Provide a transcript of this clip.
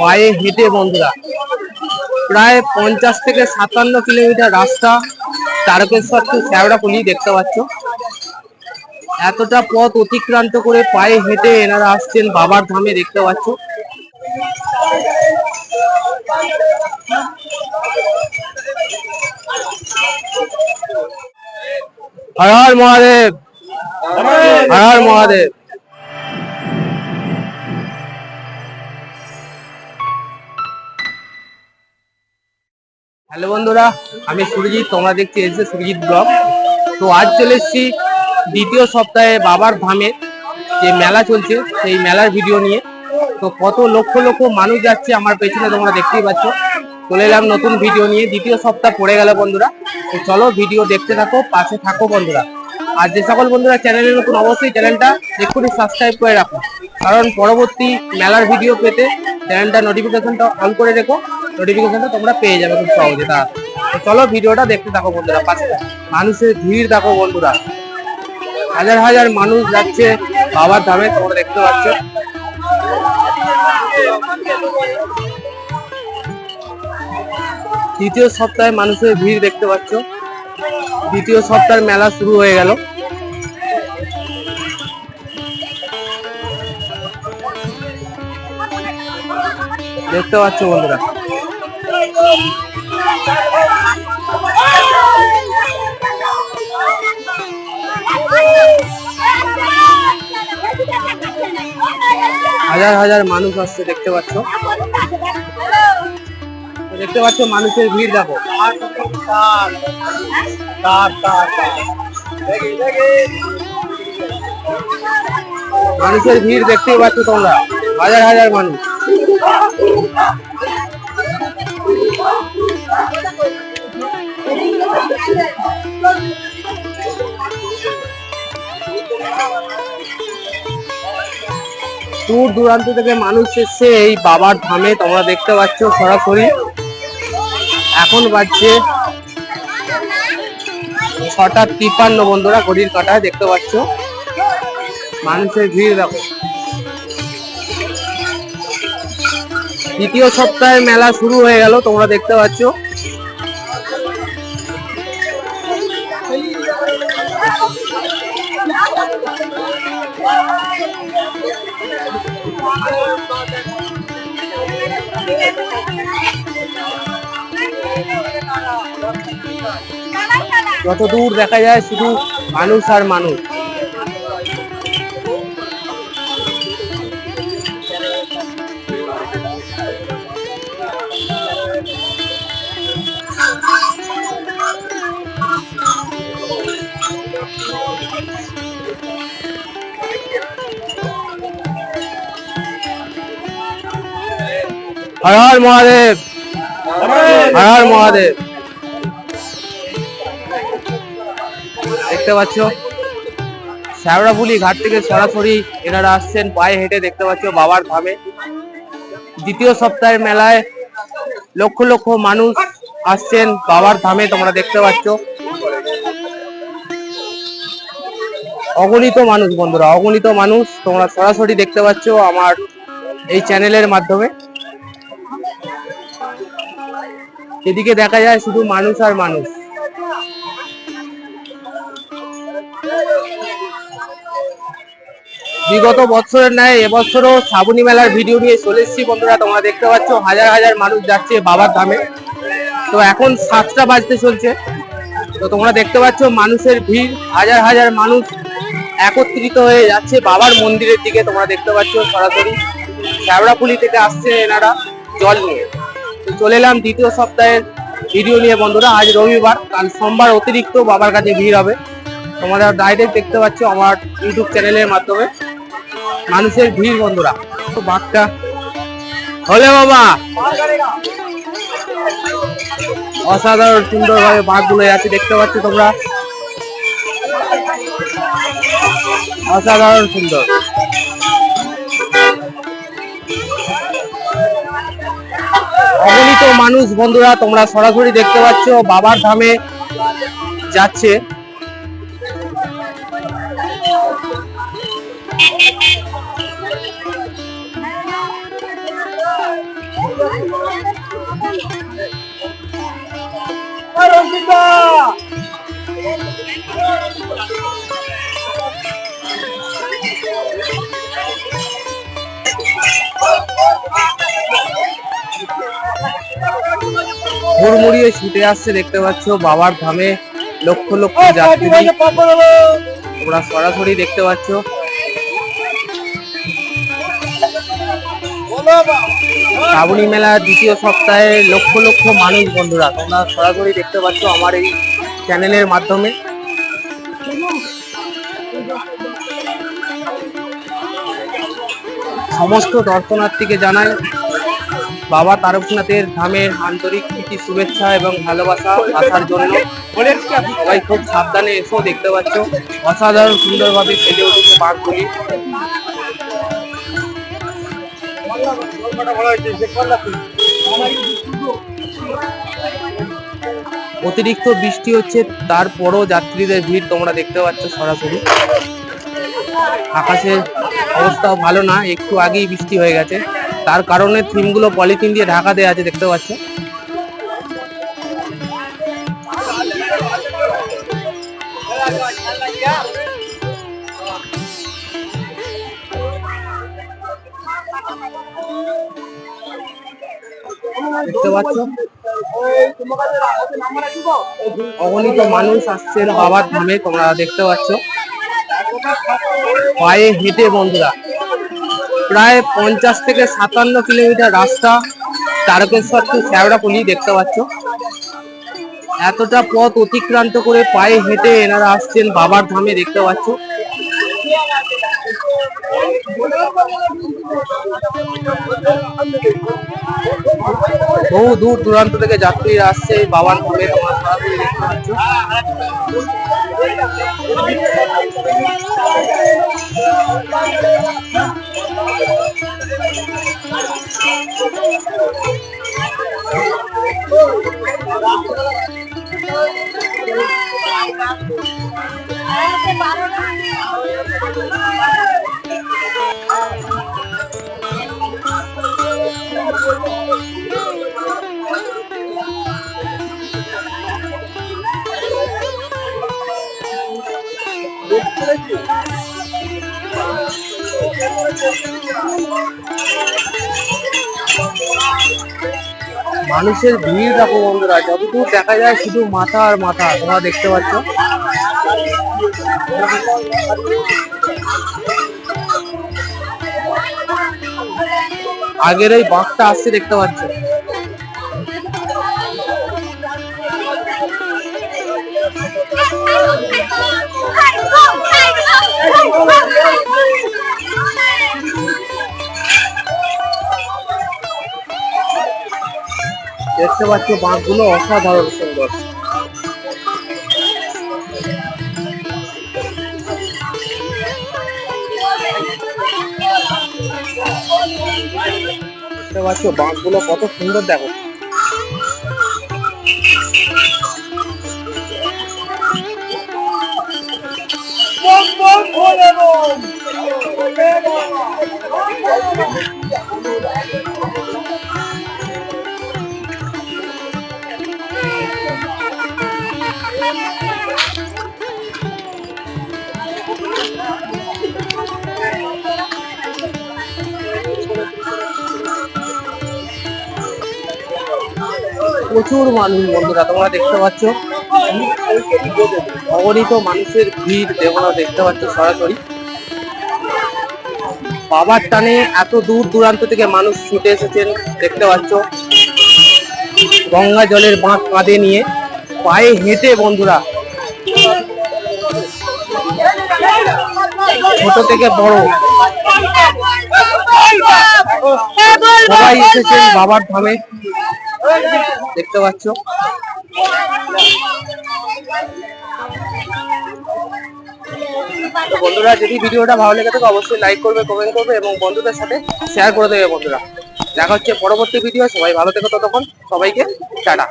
পায়ে হেঁটে বন্ধুরা। প্রায় পঞ্চাশ থেকে সাতান্ন কিলোমিটার রাস্তা তারকেশ্বর তো টু শ্যাওড়াপুলি দেখতে পাচ্ছ। এতটা পথ অতিক্রান্ত করে পায়ে হেঁটে এনারা আসছেন বাবার ধামে দেখতে পাচ্ছ। হর হর মহাদেব। হর হর মহাদেব। বন্ধুরা, আমি সুরজিৎ, তোমরা দেখছি এসে সুরজিৎ ব্লগ। তো আজ চলে এসেছি দ্বিতীয় সপ্তাহে বাবার ধামে, যে মেলা চলছে, সেই মেলার ভিডিও নিয়ে। তো কত লক্ষ লক্ষ মানুষ যাচ্ছে আমার পেছনে, তোমরা দেখতেই পাচ্ছ। চলে এলাম নতুন ভিডিও নিয়ে, দ্বিতীয় সপ্তাহ পড়ে গেল বন্ধুরা। তো চলো ভিডিও দেখতে থাকো, পাশে থাকো বন্ধুরা। আর যে সকল বন্ধুরা চ্যানেলে নতুন, অবশ্যই চ্যানেলটা এক্ষুনি সাবস্ক্রাইব করে রাখো। কারণ পরবর্তী মেলার ভিডিও পেতে চ্যানেলটা নোটিফিকেশনটা অন করে রেখো। নোটিফিকেশনটা তোমরা পেয়ে যাবে খুব সহজে। তা চলো ভিডিওটা দেখতে থাকো বন্ধুরা, পাশে মানুষের ভিড় দেখো বন্ধুরা। হাজার হাজার মানুষ যাচ্ছে, বাবার ধামে, তোমরা দেখতে পাচ্ছ। দ্বিতীয় সপ্তাহে মানুষের ভিড় দেখতে পাচ্ছ। দ্বিতীয় সপ্তাহের মেলা শুরু হয়ে গেল। দেখতে পাচ্ছ বন্ধুরা। হাজার হাজার মানুষ আসছে, দেখতে পাচ্ছ? দেখতে পাচ্ছ মানুষের ভিড়, দেখো। মানুষের ভিড় দেখতেই পাচ্ছ তোমরা। হাজার হাজার মানুষ। দূর দূরান্ত থেকে মানুষ এসছে, এই বাবার ধামে, তোমরা দেখতে পাচ্ছ সরাসরি। এখন বাজছে ছটা তিপ্পান্ন বন্ধুরা ঘড়ির কাটায় দেখতে পাচ্ছ। মানুষের ভিড় দেখো। দ্বিতীয় সপ্তাহে মেলা শুরু হয়ে গেল, তোমরা দেখতে পাচ্ছ। যত দূর দেখা যায় শুধু মানুষ আর মানুষ। হর হর মহাদেব। হর হর মহাদেব। দেখতে পাচ্ছ। শ্যাওড়াফুলি ঘাট থেকে সরাসরি এনারা আসছেন, পায়ে হেঁটে দেখতে পাচ্ছ বাবার ধামে। দ্বিতীয় সপ্তাহের মেলায় লক্ষ লক্ষ মানুষ আসছেন বাবার ধামে, তোমরা দেখতে পাচ্ছ। অগণিত মানুষ বন্ধুরা, অগণিত মানুষ, তোমরা সরাসরি দেখতে পাচ্ছ আমার এই চ্যানেলের মাধ্যমে। এদিকে দেখা যায় শুধু মানুষ আর মানুষ। বিগত বছরের ন্যায়, এবছরও শ্রাবণী মেলার ভিডিও নিয়ে চলে এসেছি বন্ধুরা। তোমরা দেখতে পাচ্ছ, হাজার হাজার মানুষ যাচ্ছে বাবার ধামে। তো এখন সাতটা বাজতে চলছে। তো তোমরা দেখতে পাচ্ছ, মানুষের ভিড়, হাজার হাজার মানুষ একত্রিত হয়ে যাচ্ছে বাবার মন্দিরের দিকে। তোমরা দেখতে পাচ্ছ সরাসরি শ্যাওড়াপুলি থেকে আসছে এনারা জল নিয়ে। তো চলে এলাম দ্বিতীয় সপ্তাহের ভিডিও নিয়ে বন্ধুরা। আজ রবিবার, কাল সোমবার অতিরিক্ত বাবার কাছে ভিড় হবে। তোমরা ডাইরেক্ট দেখতে পাচ্ছ আমার ইউটিউব চ্যানেলের মাধ্যমে। মানুষের ভিড়, বন্ধুরা। বাঘটা হলে বাবা। অসাধারণ সুন্দর ভাবে বাঘ বাঘগুলো আছে, দেখতে পাচ্ছ তোমরা? অসাধারণ সুন্দর। অগণিত মানুষ, বন্ধুরা, তোমরা সরাসরি দেখতে পাচ্ছ, বাবার ধামে যাচ্ছে। হুড়মুড়িয়ে ছুটে আসছে দেখতে পাচ্ছ বাবার ধামে লক্ষ লক্ষ যাত্রী। তোমরা সরাসরি দেখতে পাচ্ছ শ্রাবণী মেলা দ্বিতীয় সপ্তাহে লক্ষ লক্ষ মানুষ বন্ধুরা, তোমরা সরাসরি দেখতে পাচ্ছ আমার এই চ্যানেলের মাধ্যমে। সমস্ত দর্শনার্থীকে জানাই, বাবা তারকনাথের ধামের আন্তরিক প্রীতি, শুভেচ্ছা এবং ভালোবাসা আসার জন্য। সবাই খুব সাবধানে এসেও দেখতে পাচ্ছ। অসাধারণ সুন্দরভাবে সেজে উঠেছে বাঘগুলি। অতিরিক্ত বৃষ্টি হচ্ছে, তারপরও যাত্রীদের ভিড় তোমরা দেখতে পাচ্ছ সরাসরি। আকাশের অবস্থাও ভালো না, একটু আগেই বৃষ্টি হয়ে গেছে। তার কারণে থিমগুলো পলিথিন দিয়ে ঢাকা দেওয়া আছে, দেখতে পাচ্ছ। দেখতে পাচ্ছ? অগণিত মানুষ আসছেন বাবার ধামে তোমরা দেখতে পাচ্ছ। পায়ে হেঁটে, বন্ধুরা। প্রায় পঞ্চাশ থেকে সাতান্ন কিলোমিটার রাস্তা, তারকেশ্বর টু শ্যাওড়াপুলি দেখতে পাচ্ছ। এতটা পথ অতিক্রান্ত করে পায়ে হেঁটে এনারা আসছেন, বাবার ধামে, দেখতে পাচ্ছ। বহু দূর দূরান্ত থেকে যাত্রীরা আসছে বাবার দেখতে পাচ্ছ মানুষের ভিড় দেখো বন্ধুরা, যতদূর দেখা যায় শুধু মাথা আর মাথা, তোমরা দেখতে পাচ্ছ। আগের এই বাঘটা আসছে দেখতে পাচ্ছ। দেখতে পাচ্ছ বাঘগুলো অসাধারণ সুন্দর। দেখতে পাচ্ছ বাঘগুলো কত সুন্দর দেখো। প্রচুর মানুষ বন্ধুরা, তোমরা দেখতে পাচ্ছ। অগণিত মানুষের ভিড় তোমরা দেখতে পাচ্ছ সরাসরি। বাবার টানে এত দূর দূরান্ত থেকে মানুষ ছুটে এসেছেন, দেখতে পাচ্ছ। গঙ্গা জলের বাঁধ কাঁধে নিয়ে পায়ে হেঁটে বন্ধুরা। ছোট থেকে বড়। সবাই এসেছেন বাবার ধামে। দেখতে পাচ্ছ? তো বন্ধুরা, যদি ভিডিওটা ভালো লেগে থাকে, অবশ্যই লাইক করবে কমেন্ট করবে এবং বন্ধুদের সাথে শেয়ার করে দেবে বন্ধুরা। দেখা হচ্ছে পরবর্তী ভিডিও সবাই ভালো থেকো তখন সবাইকে টাটা।